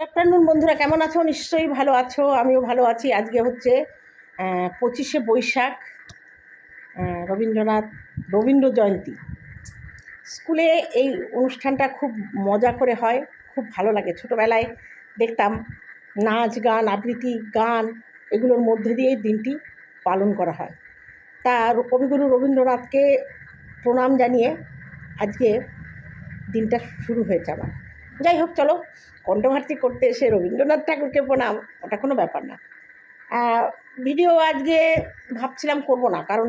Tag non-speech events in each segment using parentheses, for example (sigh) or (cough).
Afternoon বন্ধুরা, কেমন আছো? নিশ্চয়ই ভালো আছো, আমিও ভালো আছি। আজকে হচ্ছে পঁচিশে বৈশাখ রবীন্দ্রনাথ, রবীন্দ্র জয়ন্তী। স্কুলে এই অনুষ্ঠানটা খুব মজা করে হয়, খুব ভালো লাগে। ছোটোবেলায় দেখতাম নাচ গান, আবৃত্তি গান, এগুলোর মধ্যে দিয়েই দিনটি পালন করা হয়। তা কবিগুরু রবীন্দ্রনাথকে প্রণাম জানিয়ে আজকে দিনটা শুরু হয়েছে আমার। যাই হোক, চলো কণ্ঠভারতী করতে এসে রবীন্দ্রনাথ ঠাকুরকে প্রণাম, ওটা কোনো ব্যাপার না। ভিডিও আজকে ভাবছিলাম করব না, কারণ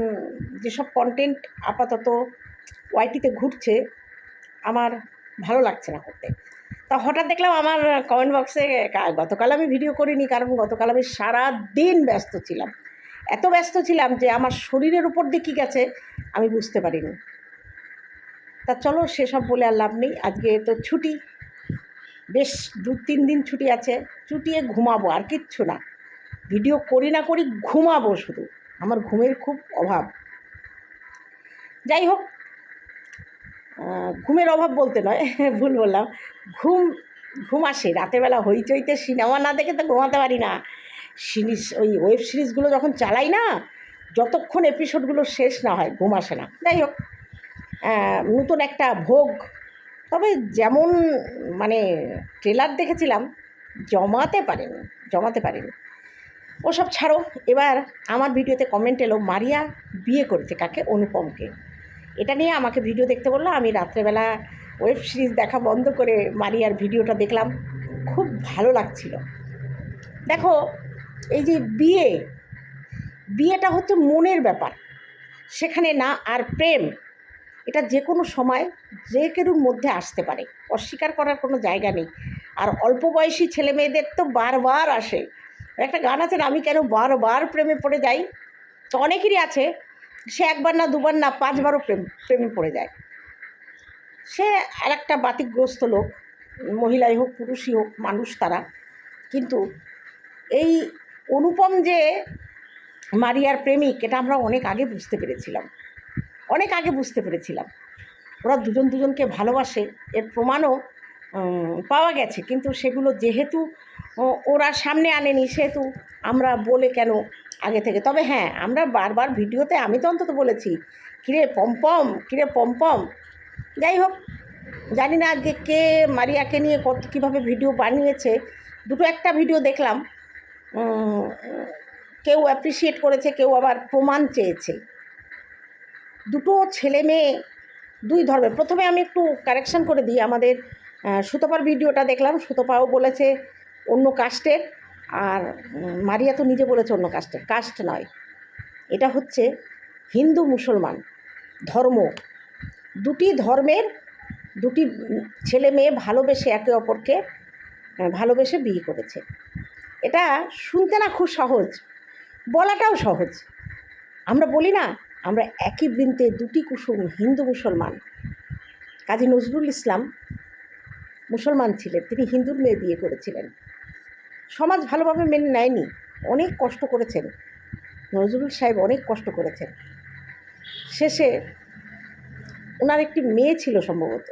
যেসব কন্টেন্ট আপাতত ওয়াইটিতে ঘুরছে, আমার ভালো লাগছে না করতে। তা হঠাৎ দেখলাম আমার কমেন্ট বক্সে গতকাল আমি ভিডিও করিনি, কারণ গতকাল আমি সারা দিন ব্যস্ত ছিলাম। এত ব্যস্ত ছিলাম যে আমার শরীরের উপর দিয়ে কী গেছে, আমি বুঝতে পারিনি। তা চলো, সেসব বলে আর লাভ নেই। আজকে তো ছুটি বেশ দু তিন দিন ছুটি আছে, ছুটিয়ে ঘুমাবো, আর কিচ্ছু না। ভিডিও করি না করি ঘুমাবো শুধু, আমার ঘুমের খুব অভাব। যাই হোক ঘুমের অভাব বলতে নয়, (laughs) ভুল বললাম। ঘুম ঘুম আসে রাতেরবেলা হইচইতে সিনেমা না দেখে তো ঘুমাতে পারি না। সিরিজ, ওই ওয়েব সিরিজগুলো যখন চালাই না, যতক্ষণ এপিসোডগুলো শেষ না হয়, ঘুম আসে না। যাই হোক নতুন একটা ভোগ তবে যেমন মানে ট্রেলার দেখেছিলাম, জমাতে পারেনি জমাতে পারেনি। ওসব ছাড়ো, এবার আমার ভিডিওতে কমেন্ট এলো, মারিয়া বিয়ে করেছে কাকে? অনুপমকে। এটা নিয়ে আমাকে ভিডিও দেখতে বলল, আমি রাত্রেবেলা ওয়েব সিরিজ দেখা বন্ধ করে মারিয়ার ভিডিওটা দেখলাম, খুব ভালো লাগছিল। দেখো, এই যে বিয়ে, বিয়েটা হচ্ছে মনের ব্যাপার। সেখানে না আর প্রেম এটা যে কোনো সময় যে কেরুর মধ্যে আসতে পারে। অস্বীকার করার কোনো জায়গা নেই। আর অল্প বয়সী ছেলে মেয়েদের তো বারবার আসে। একটা গান আছে না, আমি কেন বারবার প্রেমে পড়ে যাই? তো অনেকেরই আছে, সে একবার না দুবার না পাঁচবারও প্রেম, প্রেমে পড়ে যায়। সে আর একটা বাতিগ্রস্ত লোক, মহিলাই হোক, পুরুষই হোক, মানুষ তারা। কিন্তু এই অনুপম যে মারিয়ার প্রেমিক, এটা আমরা অনেক আগে বুঝতে পেরেছিলাম। অনেক আগে বুঝতে পেরেছিলাম। ওরা দুজন দুজনকে ভালোবাসে, এর প্রমাণও পাওয়া গেছে। কিন্তু সেগুলো যেহেতু ওরা সামনে আনেনি, সেহেতু আমরা বলে কেন আগে থেকে? তবে হ্যাঁ আমরা বারবার ভিডিওতে আমি তো অন্তত বলেছি, কিরে পম্পম কিরে পম্পম? যাই হোক, জানি না আজকে কে মারিয়াকে নিয়ে কত, কীভাবে ভিডিও বানিয়েছে। দুটো একটা ভিডিও দেখলাম কেউ অ্যাপ্রিসিয়েট করেছে, কেউ আবার প্রমাণ চেয়েছে। দুটো ছেলে মেয়ে দুই ধর্মের প্রথমে আমি একটু কারেকশান করে দিই, আমাদের সুতপার ভিডিওটা দেখলাম, সুতপাও বলেছে অন্য কাস্টের আর মারিয়া তো নিজে বলেছে অন্য কাস্টের কাস্ট নয়। এটা হচ্ছে হিন্দু মুসলমান ধর্ম। দুটি ধর্মের দুটি ছেলে মেয়ে ভালোবেসে একে অপরকে ভালোবেসে বিয়ে করেছে। এটা শুনতে না খুব সহজ, বলাটাও সহজ। আমরা বলি না আমরা একই বৃন্তে দুটি কুসুম হিন্দু মুসলমান। কাজী নজরুল ইসলাম মুসলমান ছিলেন, তিনি হিন্দুর মেয়ে বিয়ে করেছিলেন। সমাজ ভালোভাবে মেনে নেয়নি, অনেক কষ্ট করেছেন। নজরুল সাহেব অনেক কষ্ট করেছেন। শেষে ওনার একটি মেয়ে ছিল সম্ভবত।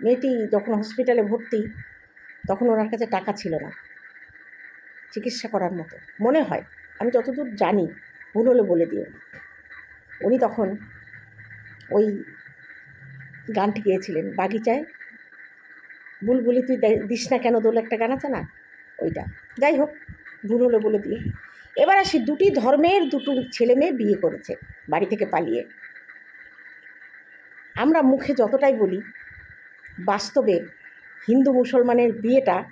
মেয়েটি যখন হসপিটালে ভর্তি, তখন ওনার কাছে টাকা ছিল না, চিকিৎসা করার মতো। মনে হয়, আমি যতদূর জানি ভুল হলে বলে দিও। উনি তখন ওই গানটি গেয়েছিলেন, বাগিচায়। বুলবুলি, তুই দিস না কেন, দোল একটা গান আছে না? ওইটা। যাই হোক ভুল হলে বলে দিও। এবার আসি, দুটি ধর্মের দুটো ছেলে মেয়ে বিয়ে করেছে, বাড়ি থেকে পালিয়ে। আমরা মুখে যতটাই বলি, বাস্তবে হিন্দু মুসলমানের বিয়েটা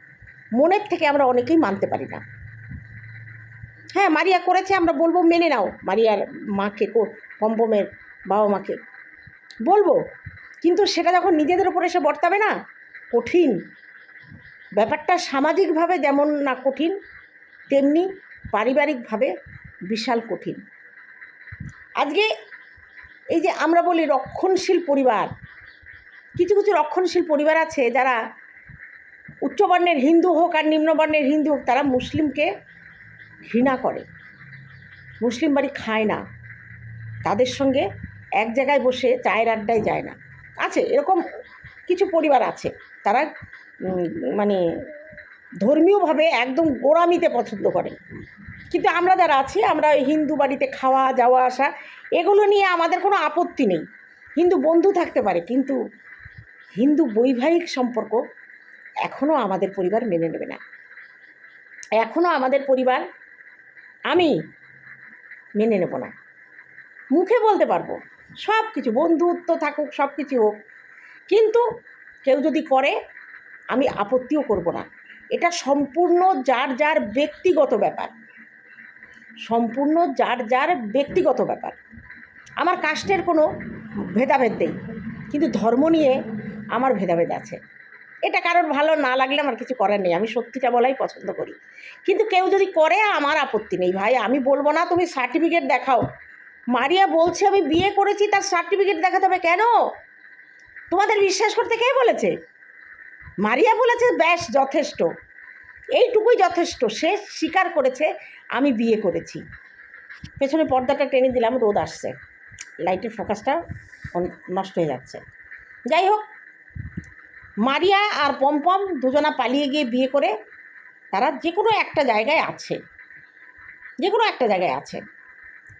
মনের থেকে আমরা অনেকেই মানতে পারি না। হ্যাঁ মারিয়া করেছে, আমরা বলব মেনে নাও। মারিয়ার মাকে পম্পমের বাবা মাকে। বলব। কিন্তু সেটা যখন নিজেদের উপর এসে বর্তাবে না, কঠিন। ব্যাপারটা সামাজিকভাবে যেমন না কঠিন, তেমনি পারিবারিকভাবে বিশাল কঠিন। আজকে এই যে আমরা বলি রক্ষণশীল পরিবার, কিছু কিছু রক্ষণশীল পরিবার আছে যারা উচ্চবর্ণের হিন্দু হোক আর নিম্নবর্ণের হিন্দু হোক, তারা মুসলিমকে ঘৃণা করে। মুসলিম বাড়ি খায় না। তাদের সঙ্গে এক জায়গায় বসে চায়ের আড্ডায় যায় না। আছে, এরকম কিছু পরিবার আছে। তারা মানে ধর্মীয়ভাবে একদম গোড়ামিতে পছন্দ করে। কিন্তু আমরা যারা আছি, আমরা ওই হিন্দু বাড়িতে খাওয়া, যাওয়া, আসা, এগুলো নিয়ে আমাদের কোনো আপত্তি নেই। হিন্দু বন্ধু থাকতে পারে, কিন্তু হিন্দু বৈবাহিক সম্পর্ক এখনও আমাদের পরিবার মেনে নেবে না। এখনও আমাদের পরিবার আমি মেনে নেব না। মুখে বলতে পারব, সব কিছু, বন্ধুত্ব থাকুক, সব কিছু হোক। কিন্তু কেউ যদি করে, আমি আপত্তিও করব না। এটা সম্পূর্ণ যার যার ব্যক্তিগত ব্যাপার। সম্পূর্ণ যার যার ব্যক্তিগত ব্যাপার। আমার কাস্টের কোনো ভেদাভেদ নেই। কিন্তু ধর্ম নিয়ে আমার ভেদাভেদ আছে। এটা কারোর ভালো না লাগলে আমার কিছু করার নেই, আমি সত্যিটা বলাই পছন্দ করি। কিন্তু কেউ যদি করে, আমার আপত্তি নেই। ভাই, আমি বলব না, তুমি সার্টিফিকেট দেখাও। মারিয়া বলছে, আমি বিয়ে করেছি, তার সার্টিফিকেট দেখাতে হবে। কেন? তোমাদের বিশ্বাস করতে কে বলেছে? মারিয়া বলেছে, ব্যাস, যথেষ্ট। এইটুকুই যথেষ্ট। সে স্বীকার করেছে, আমি বিয়ে করেছি। পেছনে পর্দাটা টেনে দিলাম, রোদ আসছে। লাইটের ফোকাসটা নষ্ট হয়ে যাচ্ছে। যাই হোক মারিয়া আর পমপম দুজনা পালিয়ে গিয়ে বিয়ে করে তারা যে কোনো একটা জায়গায় আছে। যে কোনো একটা জায়গায় আছে।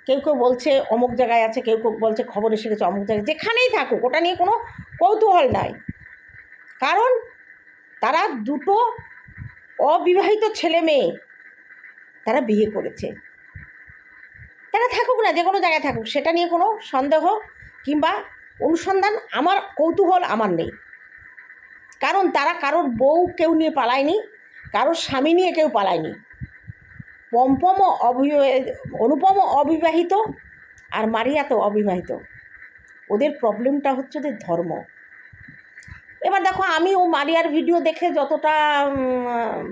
কেউ কেউ বলছে অমুক জায়গায় আছে, কেউ কেউ বলছে খবর এসে গেছে অমুক জায়গায়। যেখানেই থাকুক, ওটা নিয়ে কোনো কৌতূহল নাই। কারণ তারা দুটো অবিবাহিত ছেলে মেয়ে তারা বিয়ে করেছে। তারা থাকুক না যে কোনো জায়গায় থাকুক, সেটা নিয়ে কোনো সন্দেহ কিংবা অনুসন্ধান আমার কৌতূহল আমার নেই। কারণ তারা কারোর বউ কেউ নিয়ে পালায়নি, কারোর স্বামী নিয়ে কেউ পালায়নি। পম্পম অবিবাহিত অনুপম অবিবাহিত আর মারিয়া তো অবিবাহিত। ওদের প্রবলেমটা হচ্ছে ওদের ধর্ম। এবার দেখো, আমি ও মারিয়ার ভিডিও দেখে যতটা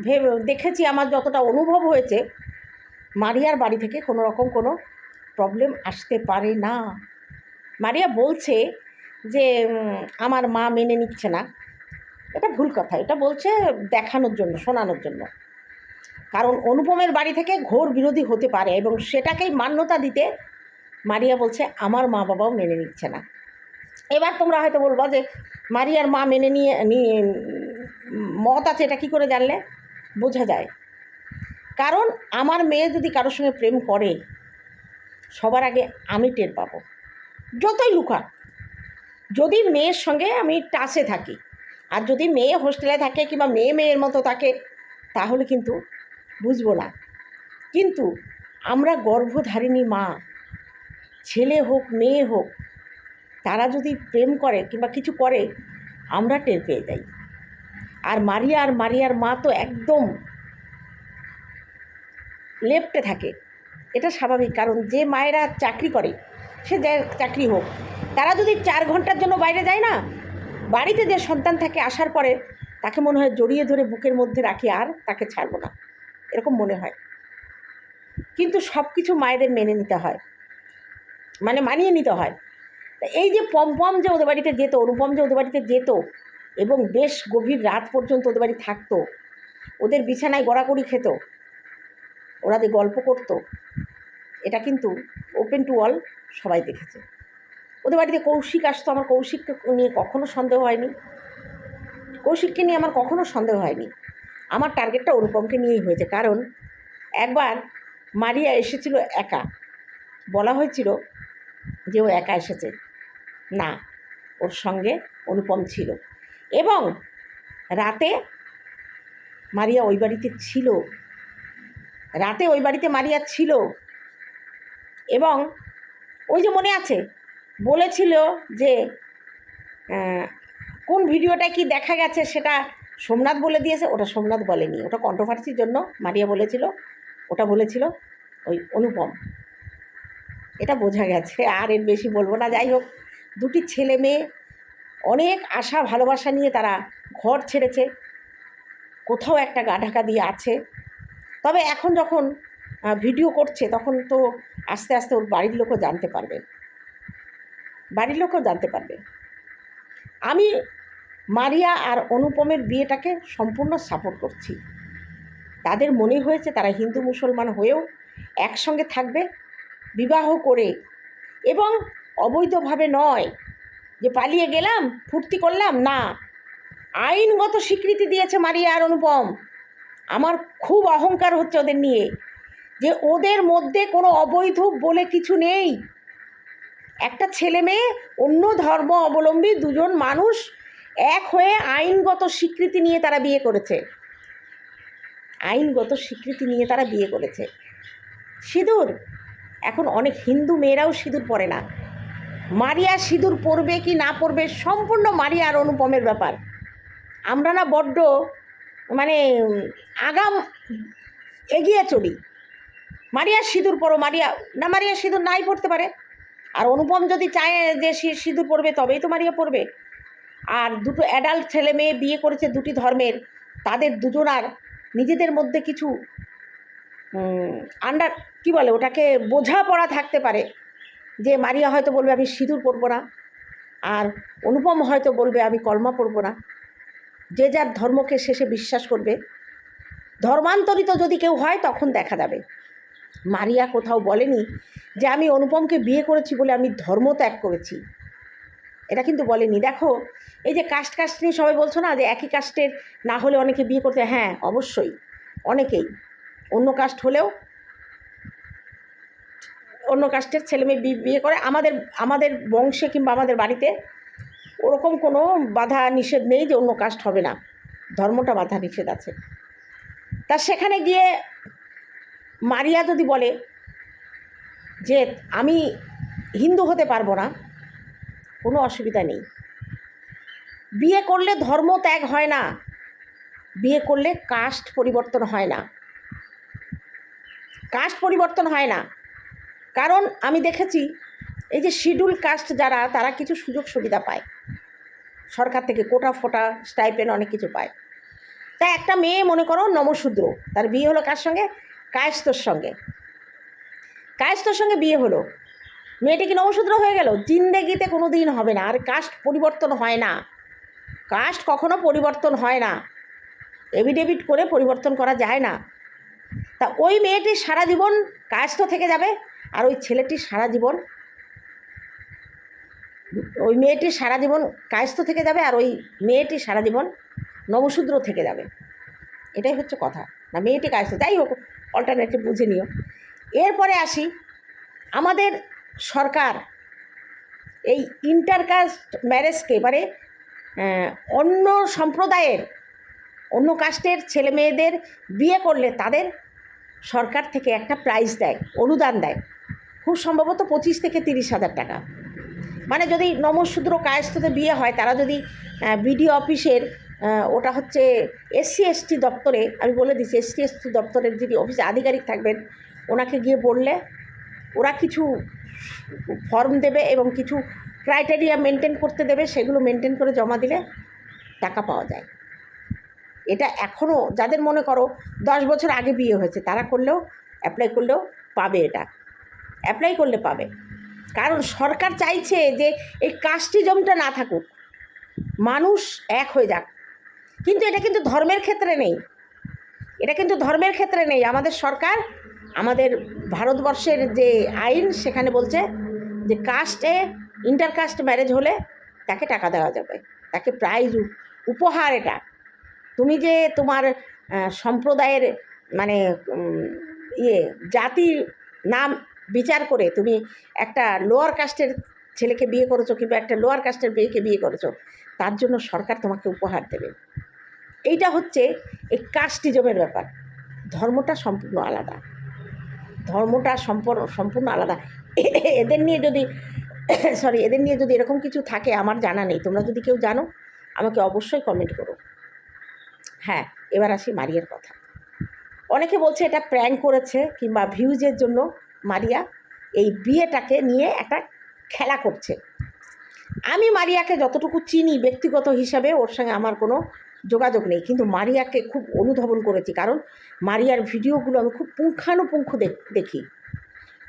ভেবে, দেখেছি, আমার যতটা অনুভব হয়েছে, মারিয়ার বাড়ি থেকে কোনো রকম কোনো প্রবলেম আসতে পারে না। মারিয়া বলছে যে আমার মা মেনে নিচ্ছে না। এটা ভুল কথা। এটা বলছে দেখানোর জন্য, শোনানোর জন্য। কারণ অনুপমের বাড়ি থেকে ঘোর বিরোধী হতে পারে এবং সেটাকেই মান্যতা দিতে মারিয়া বলছে, আমার মা বাবাও মেনে নিচ্ছে না। এবার তোমরা হয়তো বলব যে, মারিয়ার মা মেনে নিয়ে নিয়ে, মত আছে, এটা কী করে জানলে? বোঝা যায়। কারণ আমার মেয়ে যদি কারোর সঙ্গে প্রেম করে, সবার আগে আমি টের পাবো। যতই লুকাক, যদি মেয়ের সঙ্গে আমি টাচে থাকি আর যদি মেয়ে হোস্টেলে থাকে কিংবা মেয়ে মেয়ের মতো থাকে, তাহলে কিন্তু বুঝব না। কিন্তু আমরা গর্ভধারিণী মা, ছেলে হোক, মেয়ে হোক, তারা যদি প্রেম করে কিংবা কিছু করে, আমরা টের পেয়ে যাই। আর মারিয়া আর মারিয়ার মা তো একদম লেফটে থাকে। এটা স্বাভাবিক, কারণ যে মায়েরা চাকরি করে, সে চাকরি হোক, তারা যদি চার ঘণ্টার জন্য বাইরে যায় না বাড়িতে যে সন্তান থাকে আসার পরে তাকে মনে হয় জড়িয়ে ধরে বুকের মধ্যে রাখি আর তাকে ছাড়বো না। এরকম মনে হয়। কিন্তু সব কিছু মায়েদের মেনে নিতে হয়। মানে মানিয়ে নিতে হয়। এই যে পমপম যে ওদের বাড়িতে যেত, অনুপম যে ওদের বাড়িতে যেত এবং বেশ গভীর রাত পর্যন্ত ওদের বাড়ি থাকতো, ওদের বিছানায় গড়াগড়ি খেত, ওরা যে গল্প করতো, এটা কিন্তু ওপেন টু অল সবাই দেখেছে। ওদের বাড়িতে কৌশিক আসতো, আমার কৌশিককে নিয়ে কখনো সন্দেহ হয়নি। কৌশিককে নিয়ে আমার কখনো সন্দেহ হয়নি। আমার টার্গেটটা অনুপমকে নিয়েই হয়েছে। কারণ একবার মারিয়া এসেছিল একা। বলা হয়েছিল যে ও একা এসেছে। না, ওর সঙ্গে অনুপম ছিল। এবং রাতে মারিয়া ওই বাড়িতে ছিল। রাতে ওই বাড়িতে মারিয়া ছিল। এবং ওই যে মনে আছে বলেছিল যে কোন ভিডিওটা কি দেখা গেছে সেটা সোমনাথ বলে দিয়েছে, ওটা সোমনাথ বলেনি। ওটা কন্ট্রোভার্সির জন্য মারিয়া বলেছিল, ওটা বলেছিল ওই অনুপম। এটা বোঝা গেছে, আর এর বেশি বলব না। যাই হোক, দুটি ছেলে মেয়ে অনেক আশা, ভালোবাসা নিয়ে তারা ঘর ছেড়েছে, কোথাও একটা গা ঢাকা দিয়ে আছে। তবে এখন যখন ভিডিও করছে, তখন তো আস্তে আস্তে ওর বাড়ির লোকও জানতে পারবে। বাড়ির লোকও জানতে পারবে। আমি মারিয়া আর অনুপমের বিয়েটাকে সম্পূর্ণ সাপোর্ট করছি। তাদের মনে হয়েছে তারা হিন্দু মুসলমান হয়েও একসঙ্গে থাকবে, বিবাহ করে। এবং অবৈধভাবে নয় যে পালিয়ে গেলাম, ফুর্তি করলাম, না। আইনগত স্বীকৃতি দিয়েছে মারিয়া আর অনুপম। আমার খুব অহংকার হচ্ছে ওদের নিয়ে। যে ওদের মধ্যে কোনো অবৈধ বলে কিছু নেই। একটা ছেলে মেয়ে, অন্য ধর্ম অবলম্বী দুজন মানুষ এক হয়ে আইনগত স্বীকৃতি নিয়ে তারা বিয়ে করেছে। আইনগত স্বীকৃতি নিয়ে তারা বিয়ে করেছে। সিঁদুর, এখন অনেক হিন্দু মেয়েরাও সিঁদুর পরে না। মারিয়া সিঁদুর পরবে কি না পরবে সম্পূর্ণ মারিয়া অনুপমের ব্যাপার। আমরা না বড্ড মানে আগাম এগিয়ে চলি। মারিয়া সিঁদুর পরো, মারিয়া না, মারিয়া সিঁদুর নাই পড়তে পারে। অনুপম যদি চায় যে সিঁদুর পরবে, তবেই তো মারিয়া পড়বে আর দুটো অ্যাডাল্ট ছেলে মেয়ে বিয়ে করেছে দুটি ধর্মের, তাদের দুজনার নিজেদের মধ্যে কিছু আন্ডার কি বলে ওটাকে, বোঝাপড়া থাকতে পারে। যে মারিয়া হয়তো বলবে, আমি সিঁদুর পরবো না। আর অনুপম হয়তো বলবে, আমি কলমা পরবো না। যে যার ধর্মকে শেষে বিশ্বাস করবে। ধর্মান্তরিত যদি কেউ হয়, তখন দেখা যাবে। মারিয়া কোথাও বলেনি যে আমি অনুপমকে বিয়ে করেছি বলে আমি ধর্ম ত্যাগ করেছি। এটা কিন্তু বলেনি। দেখো, এই যে কাস্ট কাস্ট নিয়ে সবাই বলছো না যে একই কাস্টের না হলে অনেকে বিয়ে করতে হ্যাঁ অবশ্যই, অনেকেই। অন্য কাস্ট হলেও অন্য কাস্টের ছেলে মেয়ে বিয়ে করে, আমাদের আমাদের বংশে কিংবা আমাদের বাড়িতে ওরকম কোনো বাধা নিষেধ নেই যে অন্য কাস্ট হবে না। ধর্মটা বাধা নিষেধ আছে। তা সেখানে গিয়ে মারিয়া যদি বলে যে আমি হিন্দু হতে পারব না, কোনো অসুবিধা নেই। বিয়ে করলে ধর্ম ত্যাগ হয় না। বিয়ে করলে কাস্ট পরিবর্তন হয় না। কাস্ট পরিবর্তন হয় না। কারণ আমি দেখেছি, এই যে শিডিউল কাস্ট যারা, তারা কিছু সুযোগ সুবিধা পায়। সরকার থেকে কোটা ফোটা, স্টাইপেন অনেক কিছু পায়। তা একটা মেয়ে, মনে করো, নমশূদ্র। তার বিয়ে হলো কার সঙ্গে? কায়স্তর সঙ্গে। কায়স্তর সঙ্গে বিয়ে হলো। মেয়েটি কি নমশূদ্র হয়ে গেল? জিন্দেগিতে কোনো দিন হবে না। আর কাস্ট পরিবর্তন হয় না। কাস্ট কখনো পরিবর্তন হয় না। এভিডেভিট করে পরিবর্তন করা যায় না। তা ওই মেয়েটি সারা জীবন কায়স্থ থেকে যাবে? আর ওই ছেলেটি সারা জীবন ওই মেয়েটি সারা জীবন কায়স্থ থেকে যাবে? আর ওই মেয়েটি সারা জীবন নমশূদ্র থেকে যাবে? এটাই হচ্ছে কথা। না, মেয়েটি কায়স্থ যাই হোক অল্টারনেটিভ বুঝে নিও। এরপরে আসি, আমাদের সরকার এই ইন্টারকাস্ট ম্যারেজকে এবারে অন্য সম্প্রদায়ের, অন্য কাস্টের ছেলে মেয়েদের বিয়ে করলে তাদের সরকার থেকে একটা প্রাইজ দেয়, অনুদান দেয়। খুব সম্ভবত পঁচিশ থেকে তিরিশ হাজার টাকা। মানে যদি নমশূদ্র কায়স্থতে বিয়ে হয়, তারা যদি বিডিও অফিসের ওটা হচ্ছে এসসি এসটি দপ্তরে, আমি বলে দিচ্ছি এসসি এসটি দপ্তরের যিনি অফিসে আধিকারিক থাকবেন, ওনাকে গিয়ে বললে ওরা কিছু ফর্ম দেবে এবং কিছু ক্রাইটেরিয়া মেনটেন করতে দেবে, সেগুলো মেনটেন করে জমা দিলে টাকা পাওয়া যায়। এটা এখনও যাদের মনে করো দশ বছর আগে বিয়ে হয়েছে, তারা করলেও অ্যাপ্লাই করলেও পাবে এটা। অ্যাপ্লাই করলে পাবে। কারণ সরকার চাইছে যে এই কাস্টিজমটা না থাকুক। মানুষ এক হয়ে যাক। কিন্তু এটা কিন্তু ধর্মের ক্ষেত্রে নেই। এটা কিন্তু ধর্মের ক্ষেত্রে নেই। আমাদের সরকার, আমাদের ভারতবর্ষের যে আইন, সেখানে বলছে যে কাস্টে ইন্টারকাস্ট ম্যারেজ হলে তাকে টাকা দেওয়া যাবে। তাকে প্রাইজ উপহার এটা। তুমি যে তোমার সম্প্রদায়ের মানে ইয়ে জাতির নাম বিচার করে তুমি একটা লোয়ার কাস্টের ছেলেকে বিয়ে করেছ কিংবা একটা লোয়ার কাস্টের মেয়েকে বিয়ে করেছ, তার জন্য সরকার তোমাকে উপহার দেবে। এইটা হচ্ছে এই কাস্টিজমের ব্যাপার। ধর্মটা সম্পূর্ণ আলাদা। ধর্মটা সম্পূর্ণ সম্পূর্ণ আলাদা। এদের নিয়ে যদি সরি এদের নিয়ে যদি এরকম কিছু থাকে, আমার জানা নেই। তোমরা যদি কেউ জানো, আমাকে অবশ্যই কমেন্ট করো। হ্যাঁ এবার আসি মারিয়ার কথা। অনেকে বলছে এটা প্র্যাঙ্ক করেছে কিংবা ভিউজের জন্য মারিয়া এই বিয়েটাকে নিয়ে একটা খেলা করছে। আমি মারিয়াকে যতটুকু চিনি ব্যক্তিগত হিসাবে, ওর সঙ্গে আমার কোনো যোগাযোগ নেই। কিন্তু মারিয়াকে খুব অনুধাবন করেছি। কারণ মারিয়ার ভিডিওগুলো আমি খুব পুঙ্খানুপুঙ্খ দেখ-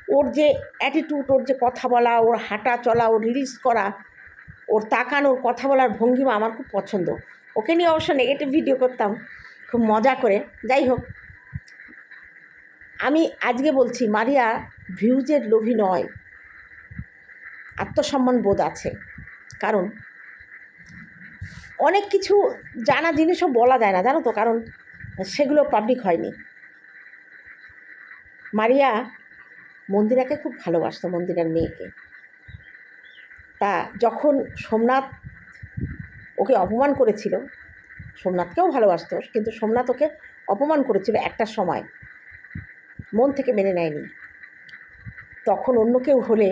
ওর যে অ্যাটিটিউড ওর যে কথা বলা, ওর হাঁটা চলা, ওর রিলিজ করা, ওর তাকানোর কথা বলার ভঙ্গিমা আমার খুব পছন্দ। ওকে নিয়ে অবশ্য নেগেটিভ ভিডিও করতাম, খুব মজা করে। যাই হোক, আমি আজকে বলছি, মারিয়া ভিউজের লোভী নয়। আত্মসম্মান বোধ আছে। কারণ অনেক কিছু জানা জিনিসও বলা যায় না, জানো তো? কারণ সেগুলো পাবলিক হয়নি। মারিয়া মন্দিরাকে খুব ভালোবাসতো, মন্দিরার মেয়েকে। তা যখন সোমনাথ ওকে অপমান করেছিল, সোমনাথকেও ভালোবাসতো, কিন্তু সোমনাথ ওকে অপমান করেছিল একটা সময়। মন থেকে মেনে নেয়নি। তখন অন্য কেউ হলে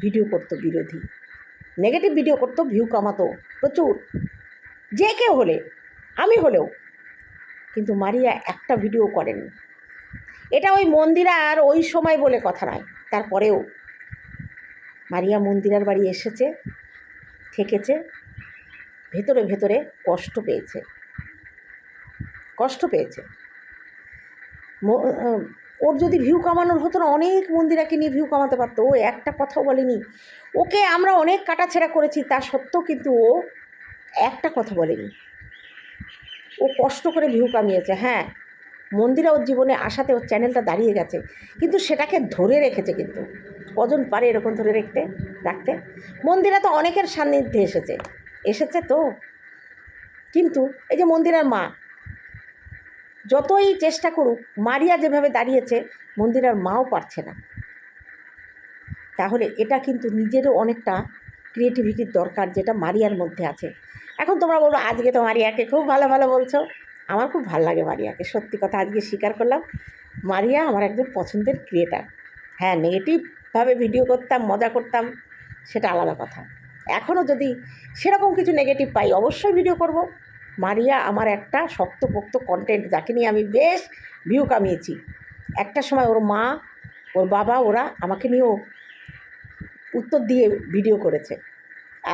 ভিডিও করতো বিরোধী। নেগেটিভ ভিডিও করতো ভিউ কামাতো, প্রচুর। যে কেউ হলে, আমি হলেও। কিন্তু মারিয়া একটা ভিডিও করেনি। এটা ওই মন্দিরা আর ওই সময় বলে কথা নয়, তারপরেও। মারিয়া মন্দিরার বাড়ি এসেছে, থেকেছে, ভেতরে ভেতরে কষ্ট পেয়েছে। কষ্ট পেয়েছে। ওর যদি ভিউ কামানোর হতো না, অনেক মন্দিরাকে নিয়ে ভিউ কামাতে পারতো। ও একটা কথাও বলেনি। ওকে আমরা অনেক কাটাছেড়া করেছি, তা সত্ত্বেও কিন্তু ও একটা কথা বলেনি। ও কষ্ট করে ভিউ কামিয়েছে হ্যাঁ। মন্দিরা ওর জীবনে আসাতে ওর চ্যানেলটা দাঁড়িয়ে গেছে। কিন্তু সেটাকে ধরে রেখেছে কিন্তু। কজন পারে এরকম ধরে রাখতে রাখতে? মন্দিরা তো অনেকের সান্নিধ্যে এসেছে। এসেছে তো। কিন্তু এই যে মন্দিরার মা যতই চেষ্টা করুক, মারিয়া যেভাবে দাঁড়িয়েছে মন্দিরার মাও পারছে না। তাহলে এটা কিন্তু নিজেরও অনেকটা ক্রিয়েটিভিটির দরকার যেটা মারিয়ার মধ্যে আছে। এখন তোমরা বলব আজকে তো মারিয়াকে খুব ভালো ভালো বলছো। আমার খুব ভালো লাগে মারিয়াকে, সত্যি কথা আজকে স্বীকার করলাম। মারিয়া আমার একজন পছন্দের ক্রিয়েটার হ্যাঁ নেগেটিভভাবে ভিডিও করতাম, মজা করতাম, সেটা আলাদা কথা। এখনও যদি সেরকম কিছু নেগেটিভ পাই, অবশ্যই ভিডিও করব। মারিয়া আমার একটা শক্তপোক্ত কন্টেন্ট যাকে নিয়ে আমি বেশ ভিউ কামিয়েছি। একটা সময় ওর মা, ওর বাবা ওরা আমাকে নিয়েও উত্তর দিয়ে ভিডিও করেছে।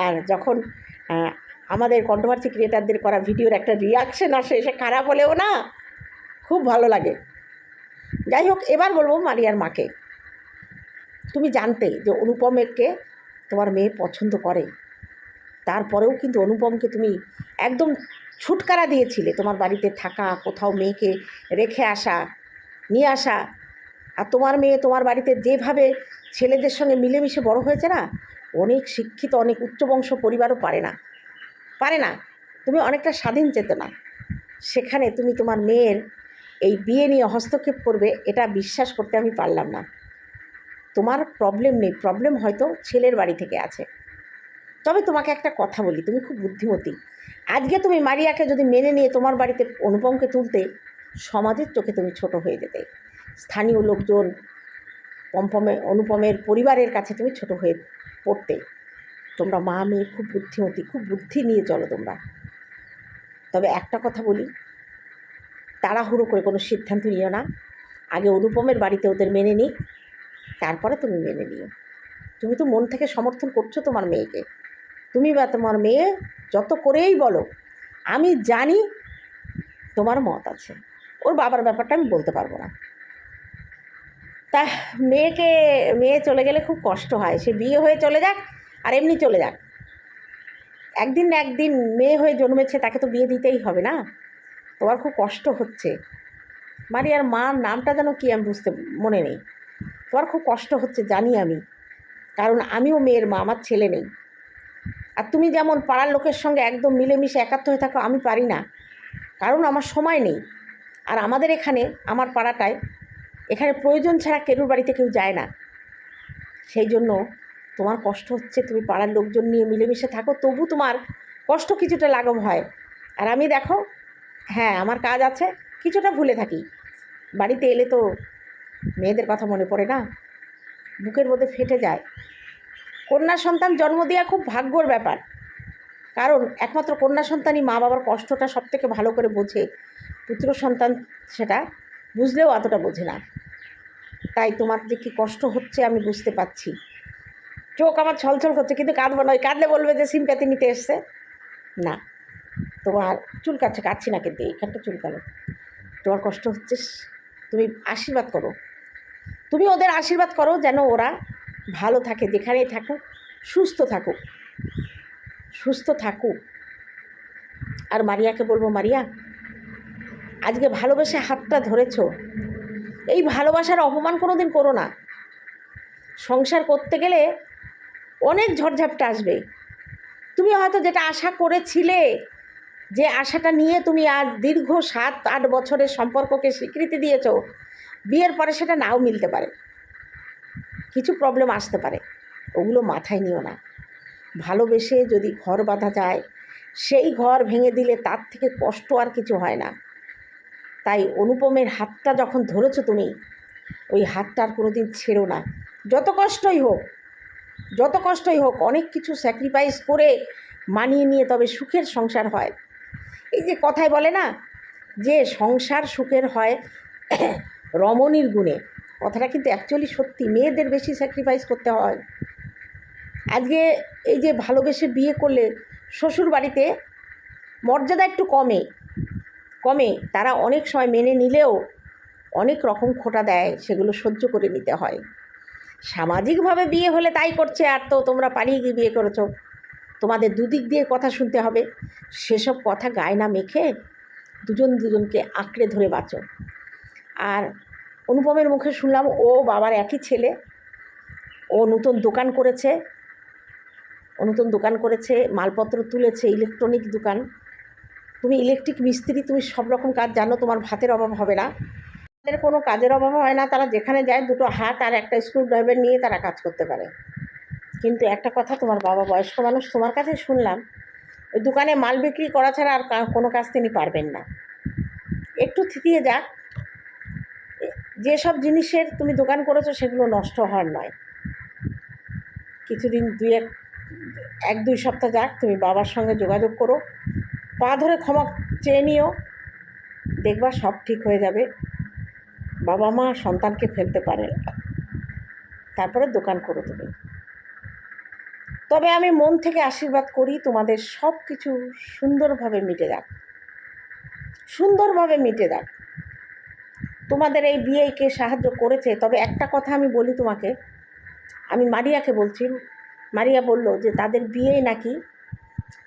আর যখন আমাদের কন্ট্রোভার্সি ক্রিয়েটারদের করা ভিডিওর একটা রিয়াকশন আসে, সে খারাপ হলেও না, খুব ভালো লাগে। যাই হোক, এবার বলব মারিয়ার মাকে। তুমি জানতে যে অনুপমেরকে তোমার মেয়ে পছন্দ করে। তারপরেও কিন্তু অনুপমকে তুমি একদম ছুটকারা দিয়েছিলে তোমার বাড়িতে থাকা, কোথাও মেয়েকে রেখে আসা, নিয়ে আসা। আর তোমার মেয়ে তোমার বাড়িতে যেভাবে ছেলেদের সঙ্গে মিলেমিশে বড় হয়েছে না, অনেক শিক্ষিত, অনেক উচ্চবংশ পরিবারও পারে না। পারে না। তুমি অনেকটা স্বাধীন চেতনা। সেখানে তুমি তোমার মেয়ের এই বিয়ে নিয়ে হস্তক্ষেপ করবে, এটা বিশ্বাস করতে আমি পারলাম না। তোমার প্রবলেম নেই। প্রবলেম হয়তো ছেলের বাড়ি থেকে আছে। তবে তোমাকে একটা কথা বলি, তুমি খুব বুদ্ধিমতী। আজকে তুমি মারিয়াকে যদি মেনে নিয়ে তোমার বাড়িতে অনুপমকে তুলতে, সমাজের চোখে তুমি ছোট হয়ে যেতে। স্থানীয় লোকজন, পম্পমে, অনুপমের পরিবারের কাছে তুমি ছোট হয়ে পড়তে। তোমরা মা, মেয়ে খুব বুদ্ধিমতী, খুব বুদ্ধি নিয়ে চলো তোমরা। তবে একটা কথা বলি, তাড়াহুড়ো করে কোনো সিদ্ধান্ত নিও না। আগে অনুপমের বাড়িতে ওদের মেনে নিক, তারপরে তুমি মেনে নিও। তুমি তো মন থেকে সমর্থন করছ তোমার মেয়েকে। তুমি বা তোমার মেয়ে যত করেই বলো, আমি জানি তোমার মত আছে। ওর বাবার ব্যাপারটা আমি বলতে পারব না। তা মেয়েকে, মেয়ে চলে গেলে খুব কষ্ট হয়। সে বিয়ে হয়ে চলে যাক আর এমনি চলে যাক। একদিন না একদিন মেয়ে হয়ে জন্মেছে, তাকে তো বিয়ে দিতেই হবে না? তোমার খুব কষ্ট হচ্ছে। মারিয়ার মার নামটা যেন কি আমি বুঝতে, মনে নেই। তোমার খুব কষ্ট হচ্ছে, জানি আমি। কারণ আমিও মেয়ের মা, আমার ছেলে নেই। আর তুমি যেমন পাড়ার লোকের সঙ্গে একদম মিলেমিশে একাত্ম হয়ে থাকো, আমি পারি না। কারণ আমার সময় নেই। আর আমাদের এখানে, আমার পাড়াটায়, এখানে প্রয়োজন ছাড়া কেরুর বাড়িতে কেউ যায় না। সেই জন্য তোমার কষ্ট হচ্ছে, তুমি পাড়ার লোকজন নিয়ে মিলেমিশে থাকো, তবু তোমার কষ্ট কিছুটা লাঘব হয়। আর আমি দেখো হ্যাঁ আমার কাজ আছে, কিছুটা ভুলে থাকি। বাড়িতে এলে তো মেয়েদের কথা মনে পড়ে না? বুকের মধ্যে ফেটে যায়। কন্যা সন্তান জন্ম দেওয়া খুব ভাগ্যর ব্যাপার। কারণ একমাত্র কন্যা সন্তানই মা বাবার কষ্টটা সব থেকে ভালো করে বোঝে, পুত্র সন্তান সেটা বুঝলেও অতটা বোঝে না। তাই তোমার যে কী কষ্ট হচ্ছে আমি বুঝতে পারছি। চোখ আমার ছলছল করছে, কিন্তু কাঁদবো নয় কাঁদলে বলবে যে সিমপ্যাথি নিতে এসছে। না, তোমার চুল কাটছে, কাটছি না কিন্তু চুল কালো তোমার কষ্ট হচ্ছে, তুমি আশীর্বাদ করো। তুমি ওদের আশীর্বাদ করো যেন ওরা ভালো থাকে যেখানেই থাকুক, সুস্থ থাকুক। সুস্থ থাকুক। আর মারিয়াকে বলব, মারিয়া, আজকে ভালোবেসে হাতটা ধরেছ। এই ভালোবাসার অপমান কোনো দিন করো না। সংসার করতে গেলে অনেক ঝড়ঝাপটা আসবে। তুমি হয়তো যেটা আশা করেছিলে, যে আশাটা নিয়ে তুমি আজ দীর্ঘ সাত আট বছরের সম্পর্ককে স্বীকৃতি দিয়েছ, বিয়ের পরে সেটা নাও মিলতে পারে। কিছু প্রবলেম আসতে পারে। ওগুলো মাথায় নিও না। ভালোবেসে যদি ঘর বাঁধা যায়, সেই ঘর ভেঙে দিলে তার থেকে কষ্ট আর কিছু হয় না। তাই অনুপমের হাতটা যখন ধরেছো তুমি, ওই হাতটা আর কোনো দিন ছেড়ো না। যত কষ্টই হোক, যত কষ্টই হোক, অনেক কিছু স্যাক্রিফাইস করে মানিয়ে নিয়ে তবে সুখের সংসার হয়। এই যে কথায় বলে না, যে সংসার সুখের হয়, (clears throat) রমণীর গুণে। কথাটা কিন্তু অ্যাকচুয়ালি সত্যি, মেয়েদের বেশি স্যাক্রিফাইস করতে হয়। আজকে এই যে ভালোবেসে বিয়ে করলে শ্বশুর বাড়িতে মর্যাদা একটু কমে কমে, তারা অনেক সময় মেনে নিলেও অনেক রকম খোটা দেয়, সেগুলো সহ্য করে নিতে হয়। সামাজিকভাবে বিয়ে হলে তাই করছে, আর তো তোমরা পালিয়ে গিয়ে বিয়ে করেছ। তোমাদের দুদিক দিয়ে কথা শুনতে হবে। সেসব কথা গায়ে না মেখে দুজন দুজনকে আঁকড়ে ধরে বাঁচো। আর অনুপমের মুখে শুনলাম, ও বাবার একই ছেলে। ও নতুন দোকান করেছে। ও নতুন দোকান করেছে, মালপত্র তুলেছে ইলেকট্রনিক দোকান। তুমি ইলেকট্রিক মিস্ত্রি, তুমি সব রকম কাজ জানো, তোমার ভাতের অভাব হবে না। তাদের কোনো কাজের অভাব হয় না, তারা যেখানে যায়, দুটো হাত আর একটা স্ক্রু ড্রাইভার নিয়ে তারা কাজ করতে পারে। কিন্তু একটা কথা, তোমার বাবা বয়স্ক মানুষ, তোমার কাছে শুনলাম, ওই দোকানে মাল বিক্রি করা ছাড়া আর কোনো কাজ তিনি পারবেন না। একটু থিতিয়ে যাক যেসব জিনিসের তুমি দোকান করেছ সেগুলো নষ্ট হওয়ার নয়। কিছুদিন দুই এক এক দুই সপ্তাহ যাক, তুমি বাবার সঙ্গে যোগাযোগ করো। পা ধরে ক্ষমা চেয়ে নিও। দেখবা সব ঠিক হয়ে যাবে। বাবা মা সন্তানকে ফেলতে পারে। তারপরে দোকান করো তুমি তবে আমি মন থেকে আশীর্বাদ করি তোমাদের সব কিছু সুন্দরভাবে মিটে যাক। সুন্দরভাবে মিটে যাক। তোমাদের এই বিয়েকে সাহায্য করেছে? তবে একটা কথা আমি বলি তোমাকে। আমি মারিয়াকে বলছি, মারিয়া বলল যে তাদের বিয়ে নাকি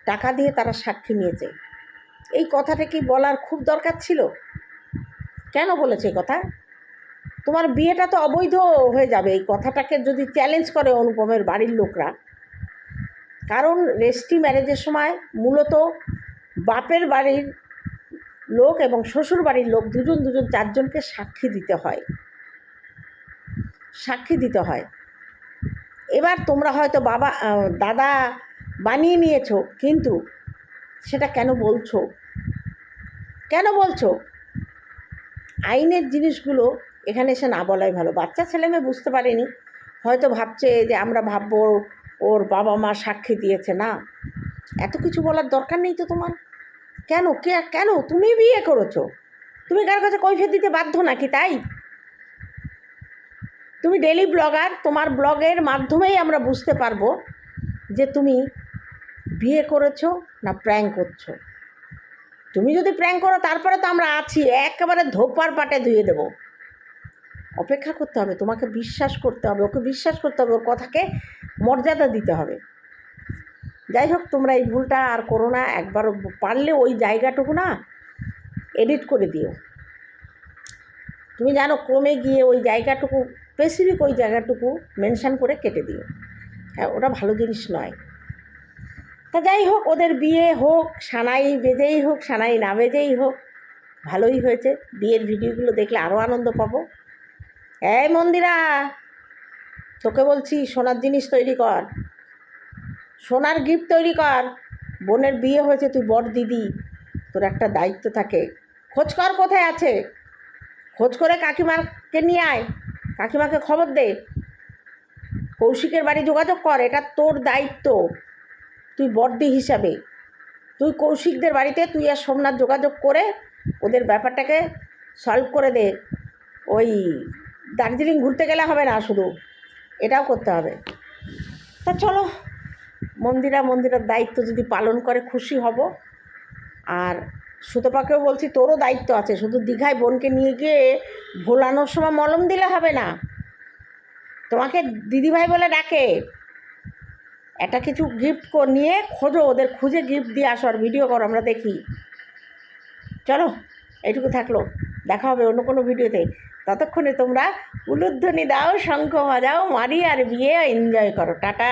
টাকা দিয়ে তারা সাক্ষী নিয়েছে। এই কথাটা কি বলার খুব দরকার ছিল? কেন বলেছে কথা? তোমার বিয়েটা তো অবৈধ হয়ে যাবে। এই কথাটাকে যদি চ্যালেঞ্জ করে অনুপমের বাড়ির লোকরা, কারণ রেজিস্ট্রি ম্যারেজের সময় মূলত বাপের বাড়ির লোক এবং শ্বশুর বাড়ির লোক দুজন দুজন, চারজনকে সাক্ষী দিতে হয়। সাক্ষী দিতে হয়। এবার তোমরা হয়তো বাবা দাদা বানিয়ে নিয়েছ, কিন্তু সেটা কেন বলছো? কেন বলছো? আইনের জিনিসগুলো এখানে এসে না বলাই ভালো। বাচ্চা ছেলে মেয়ে বুঝতে পারেনি। হয়তো ভাবছে যে আমরা ভাববো ওর বাবা মা সাক্ষী দিয়েছে। না, এত কিছু বলার দরকার নেই তো তোমার? কেন? কে, কেন? তুমি বিয়ে করেছ। তুমি কার কাছে কৈফিয়ত দিতে বাধ্য নাকি তাই? তুমি ডেলি ব্লগার তোমার ব্লগের মাধ্যমেই আমরা বুঝতে পারব যে তুমি বিয়ে করেছ না প্র্যাঙ্ক করছ। তুমি যদি প্র্যাঙ্ক করো, তারপরে তো আমরা আছি, একেবারে ধোপার পাটে ধুয়ে দেবো। অপেক্ষা করতে হবে, তোমাকে বিশ্বাস করতে হবে, ওকে বিশ্বাস করতে হবে, ওর কথাকে মর্যাদা দিতে হবে। যাই হোক তোমরা এই ভুলটা আর করো না একবার পারলে ওই জায়গাটুকু না এডিট করে দিও। তুমি জানো, ক্রমে গিয়ে ওই জায়গাটুকু স্পেসিফিক ওই জায়গাটুকু মেনশান করে কেটে দিও। হ্যাঁ ওটা ভালো জিনিস নয়। তা যাই হোক ওদের বিয়ে হোক, সানাই বেজেই হোক, সানাই না বেজেই হোক, ভালোই হয়েছে। বিয়ের ভিডিওগুলো দেখলে আরও আনন্দ পাবো। এই মন্দিরা, তোকে বলছি, সোনার জিনিস তৈরি কর। সোনার গিফট তৈরি কর। বোনের বিয়ে হয়েছে, তুই বড় দিদি। তোর একটা দায়িত্ব থাকে। খোঁজ কর কোথায় আছে। খোঁজ করে কাকিমাকে নিয়ে আয়। কাকিমাকে খবর দে। কৌশিকের বাড়ি যোগাযোগ কর, এটা তোর দায়িত্ব। তুই বর্দি হিসাবে। তুই কৌশিকদের বাড়িতে তুই আর সোমনাথ যোগাযোগ করে ওদের ব্যাপারটাকে সলভ করে দে। ওই দার্জিলিং ঘুরতে গেলে হবে না শুধু। এটাও করতে হবে। তা চলো। মন্দিরা মন্দিরের দায়িত্ব যদি পালন করে, খুশি হব। আর সুতপাকেও বলছি, তোরও দায়িত্ব আছে, শুধু দীঘায় বোনকে নিয়ে গিয়ে ভোলানোর সময় মলম দিলে হবে না। তোমাকে দিদিভাই বলে ডাকে, একটা কিছু গিফট নিয়ে খোঁজো, ওদের খুঁজে গিফট দিয়ে আসো, আর ভিডিও করো, আমরা দেখি। চলো, এইটুকু থাকল, দেখা হবে অন্য কোনো ভিডিওতে ততক্ষণে তোমরা উলুধ্বনি দাও, শঙ্খ বাজাও মারি আর বিয়ে এনজয় করো, টাটা।